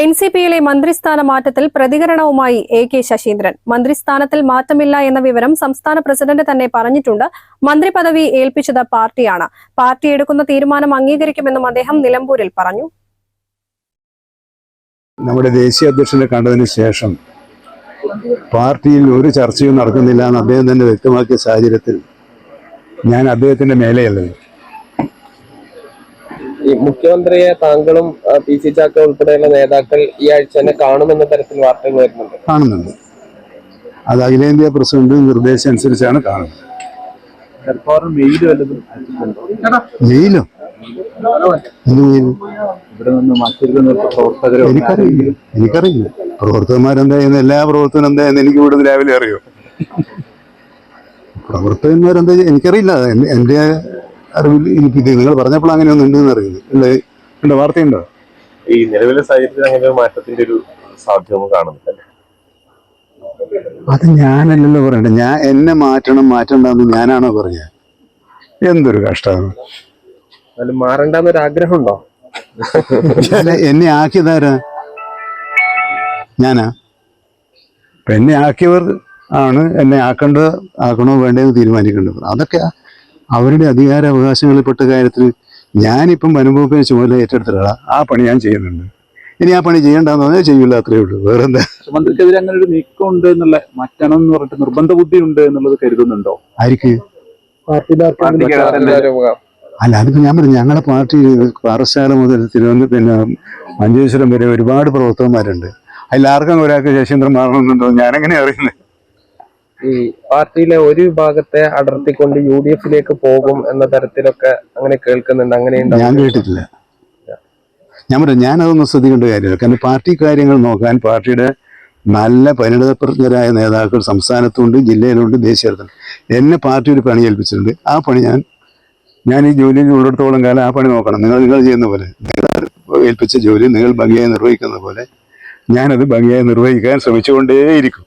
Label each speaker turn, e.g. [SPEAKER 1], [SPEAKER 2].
[SPEAKER 1] N C പിയിലെ മന്ത്രിസ്ഥാന മാറ്റത്തിൽ പ്രതികരണവുമായി എ കെ ശശീന്ദ്രൻ. മന്ത്രിസ്ഥാനത്തിൽ മാറ്റമില്ല എന്ന വിവരം സംസ്ഥാന പ്രസിഡന്റ് തന്നെ പറഞ്ഞിട്ടുണ്ട്. മന്ത്രി പദവി ഏൽപ്പിച്ചത് പാർട്ടിയാണ്. പാർട്ടി എടുക്കുന്ന തീരുമാനം അംഗീകരിക്കുമെന്നും അദ്ദേഹം നിലമ്പൂരിൽ പറഞ്ഞു.
[SPEAKER 2] നമ്മുടെ ദേശീയ അധ്യക്ഷനെ കണ്ടതിന് ശേഷം പാർട്ടിയിൽ ഒരു ചർച്ചയും നടക്കുന്നില്ല എന്ന് അദ്ദേഹം തന്നെ വ്യക്തമാക്കിയ സാഹചര്യത്തിൽ ഞാൻ അദ്ദേഹത്തിന്റെ മേലെയല്ലല്ലോ
[SPEAKER 3] ഈ മുഖ്യമന്ത്രിയെ താങ്കളും പി സി ചാക്ക ഉൾപ്പെടെയുള്ള നേതാക്കൾ ഈ ആഴ്ച തന്നെ കാണുമെന്ന തരത്തിൽ വാർത്തകൾ വരുന്നുണ്ട്.
[SPEAKER 2] കാണുന്നുണ്ട്. അത് അഖിലേന്ത്യാ പ്രസിഡന്റ് നിർദ്ദേശം അനുസരിച്ചാണ് കാണുന്നത്. മെയിലോ
[SPEAKER 4] ഇവിടെ
[SPEAKER 2] എനിക്കറിയില്ല. എനിക്കറിയില്ല. പ്രവർത്തകന്മാരെന്താ ചെയ്യുന്നത്? എല്ലാ പ്രവർത്തനം എന്താ ചെയ്യുന്നത്? എനിക്ക് കൂടുതൽ രാവിലെ അറിയോ? പ്രവർത്തകന്മാരെന്താ? എനിക്കറിയില്ല. എന്റെ എന്റെ അറിവിൽ എനിക്ക് ഇത് നിങ്ങൾ പറഞ്ഞപ്പോൾ അങ്ങനെയൊന്നും ഉണ്ടെന്ന് അറിയുന്നത് ഉണ്ട് ഉണ്ട്? വാർത്തയുണ്ടോ?
[SPEAKER 5] ഈ നിലവിലെ സാഹചര്യത്തിൽ അങ്ങനെ ഒരു മാറ്റത്തിന്റെ ഒരു സാധ്യത കാണുന്നില്ല
[SPEAKER 2] അത് ഞാനല്ലല്ലോ പറയണ്ടേ. ഞാൻ എന്നെ മാറ്റണം മാറ്റണ്ടെന്ന് ഞാനാണോ പറഞ്ഞത് എന്തൊരു കഷ്ടമാണ്
[SPEAKER 3] മാറണ്ടെന്നൊരു ആഗ്രഹം ഉണ്ടോ
[SPEAKER 2] എന്നെ ആക്കിയതാരാ? ഞാനാ? എന്നെ ആക്കിയവർ ആണ് എന്നെ ആക്കേണ്ടത് ആക്കണോ വേണ്ടതെന്ന് തീരുമാനിക്കേണ്ടത്. അതൊക്കെ അവരുടെ അധികാര അവകാശങ്ങളിൽപ്പെട്ട കാര്യത്തിൽ ഞാനിപ്പം അനുഭവിക്കുന്ന ചുമതല ഏറ്റെടുത്തിട്ടാ ആ പണി ഞാൻ ചെയ്യുന്നുണ്ട് ഇനി ആ പണി ചെയ്യണ്ടെന്ന് പറഞ്ഞാൽ ചെയ്യൂല അത്രേ ഉള്ളൂ. വേറെന്താ?
[SPEAKER 4] മന്ത്രിക്കെതിരെ അങ്ങനെ ഒരു നീക്കം ഉണ്ട് എന്നുള്ള മറ്റണം എന്ന് പറഞ്ഞിട്ട് നിർബന്ധ ബുദ്ധി ഉണ്ട് എന്നുള്ളത് കരുതുന്നുണ്ടോ?
[SPEAKER 2] ആർക്ക് അല്ല അതിപ്പോ ഞാൻ പറഞ്ഞു ഞങ്ങളുടെ പാർട്ടി പാറശാല മുതൽ തിരുവനന്തപുരം പിന്നെ മഞ്ചേശ്വരം വരെ ഒരുപാട് പ്രവർത്തകന്മാരുണ്ട്. അതിൽ ആർക്കും ഒരാൾക്ക് ശശീന്ദ്രൻ മാറണമെന്നുണ്ടോ? ഞാനെങ്ങനെ അറിയുന്നത്?
[SPEAKER 3] ഈ പാർട്ടിയിലെ ഒരു വിഭാഗത്തെ അടർത്തിക്കൊണ്ട് യു ഡി എഫിലേക്ക് പോകും എന്ന തരത്തിലൊക്കെ അങ്ങനെ കേൾക്കുന്നുണ്ട്. അങ്ങനെ
[SPEAKER 2] ഞാൻ കേട്ടിട്ടില്ല. ഞാൻ പറയാം ഞാനതൊന്നും ശ്രദ്ധിക്കേണ്ട കാര്യമില്ല. കാരണം പാർട്ടി കാര്യങ്ങൾ നോക്കാൻ പാർട്ടിയുടെ നല്ല പരിണിതപ്രജ്ഞരായ നേതാക്കൾ സംസ്ഥാനത്തുണ്ട് ജില്ലയിലുണ്ട് ദേശീയതലത്തിലുണ്ട്. എന്നെ പാർട്ടി ഒരു പണി ഏൽപ്പിച്ചിട്ടുണ്ട്. ആ പണി ഞാൻ ഞാൻ ഈ ജോലിയിൽ ഉള്ളിടത്തോളം കാലം ആ പണി നോക്കണം. നിങ്ങൾ നിങ്ങൾ ചെയ്യുന്ന പോലെ ഏൽപ്പിച്ച ജോലി നിങ്ങൾ ഭംഗിയായി നിർവഹിക്കുന്ന പോലെ ഞാനത് ഭംഗിയായി നിർവഹിക്കാൻ ശ്രമിച്ചുകൊണ്ടേയിരിക്കും.